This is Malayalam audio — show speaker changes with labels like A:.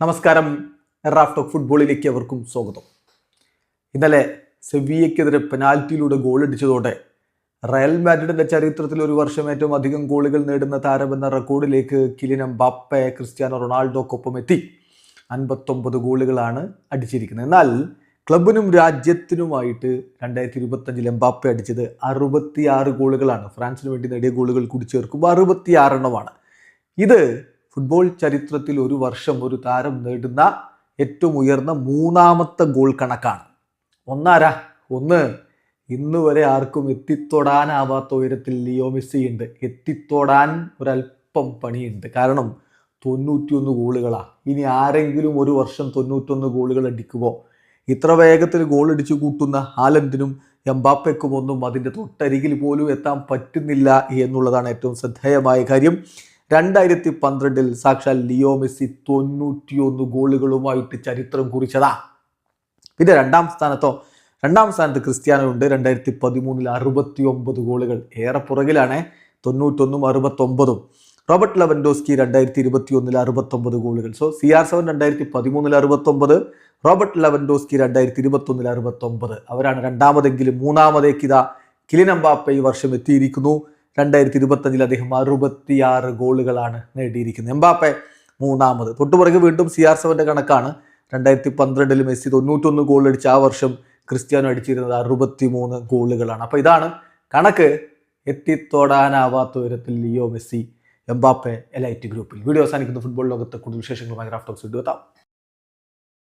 A: നമസ്കാരം. റാഫ് ഓഫ് ഫുട്ബോളിലേക്ക് അവർക്കും സ്വാഗതം. ഇന്നലെ സെവിയയ്ക്കെതിരെ പെനാൽറ്റിയിലൂടെ ഗോളടിച്ചതോടെ റയൽ മാഡ്രിഡിന്റെ ചരിത്രത്തിൽ ഒരു വർഷം ഏറ്റവും അധികം ഗോളുകൾ നേടുന്ന താരമെന്ന റെക്കോർഡിലേക്ക് കിലിനം എംബാപ്പെ ക്രിസ്ത്യാനോ റൊണാൾഡോക്കൊപ്പം എത്തി. അൻപത്തൊമ്പത് ഗോളുകളാണ് അടിച്ചിരിക്കുന്നത്. എന്നാൽ ക്ലബിനും രാജ്യത്തിനുമായിട്ട് രണ്ടായിരത്തി ഇരുപത്തഞ്ചിൽ എംബാപ്പെ അടിച്ചത് അറുപത്തിയാറ് ഗോളുകളാണ്. ഫ്രാൻസിന് വേണ്ടി നേടിയ ഗോളുകൾ കൂടി ചേർക്കുമ്പോൾ അറുപത്തിയാറെണ്ണമാണ്. ഇത് ഫുട്ബോൾ ചരിത്രത്തിൽ ഒരു വർഷം ഒരു താരം നേടുന്ന ഏറ്റവും ഉയർന്ന മൂന്നാമത്തെ ഗോൾ കണക്കാണ്. ഒന്നാരാ? ഒന്ന് ഇന്ന് വരെ ആർക്കും എത്തിത്തൊടാനാവാത്ത ഉയരത്തിൽ ലിയോ മെസ്സി ഉണ്ട് എത്തിത്തൊടാൻ ഒരല്പം പണിയുണ്ട്. കാരണം തൊണ്ണൂറ്റിയൊന്ന് ഗോളുകളാണ് ഇനി ആരെങ്കിലും ഒരു വർഷം തൊണ്ണൂറ്റൊന്ന് ഗോളുകൾ അടിക്കുമോ ഇത്ര വേഗത്തിൽ ഗോൾ അടിച്ചു കൂട്ടുന്ന ഹാലൻഡിനും എംബാപ്പയ്ക്കും ഒന്നും അതിന്റെ തൊട്ടരികിൽ പോലും എത്താൻ പറ്റുന്നില്ല എന്നുള്ളതാണ് ഏറ്റവും ശ്രദ്ധേയമായ കാര്യം. രണ്ടായിരത്തി പന്ത്രണ്ടിൽ സാക്ഷാൽ ലിയോ മെസ്സി തൊണ്ണൂറ്റിയൊന്ന് ഗോളുകളുമായിട്ട് ചരിത്രം കുറിച്ചതാ. പിന്നെ രണ്ടാം സ്ഥാനത്തോ രണ്ടാം സ്ഥാനത്ത് ക്രിസ്ത്യാനോ ഉണ്ട് രണ്ടായിരത്തി പതിമൂന്നിൽ അറുപത്തി ഒമ്പത് ഗോളുകൾ ഏറെ പുറകിലാണ്. തൊണ്ണൂറ്റൊന്നും അറുപത്തൊമ്പതും. റോബർട്ട് ലെവൻഡോസ്കി രണ്ടായിരത്തി ഇരുപത്തി ഒന്നിൽ അറുപത്തൊമ്പത് ഗോളുകൾ. സോ സി ആർ സെവൻ രണ്ടായിരത്തി പതിമൂന്നിൽ അറുപത്തൊമ്പത് റോബർട്ട് ലെവൻഡോസ്കി രണ്ടായിരത്തി ഇരുപത്തൊന്നിൽ അറുപത്തൊമ്പത്. അവരാണ് രണ്ടാമതെങ്കിലും മൂന്നാമതേക്ക് ഇതാ കിലിൻ എംബാപ്പെ ഈ വർഷം എത്തിയിരിക്കുന്നു. രണ്ടായിരത്തി ഇരുപത്തഞ്ചിൽ അദ്ദേഹം അറുപത്തിയാറ് ഗോളുകളാണ് നേടിയിരിക്കുന്നത്. എംബാപ്പെ മൂന്നാമത്. തൊട്ടുപുറകെ വീണ്ടും സി ആർ സെവന്റെ കണക്കാണ്. രണ്ടായിരത്തി പന്ത്രണ്ടിൽ മെസ്സി തൊണ്ണൂറ്റൊന്ന് ഗോൾ അടിച്ച ആ വർഷം ക്രിസ്ത്യാനോ അടിച്ചിരുന്നത് അറുപത്തി മൂന്ന് ഗോളുകളാണ്. അപ്പോൾ ഇതാണ് കണക്ക് എത്തിത്തോടാനാവാത്ത ഉയരത്തിൽ ലിയോ മെസ്സി എംബാപ്പെ എലൈറ്റ് ഗ്രൂപ്പിൽ. വീഡിയോ അവസാനിക്കുന്ന. ഫുട്ബോൾ ലോകത്തെ കൂടുതൽ വിശേഷങ്ങളുമായി ക്രാഫ്റ്റോക്സ് വീഡിയോ എത്താം.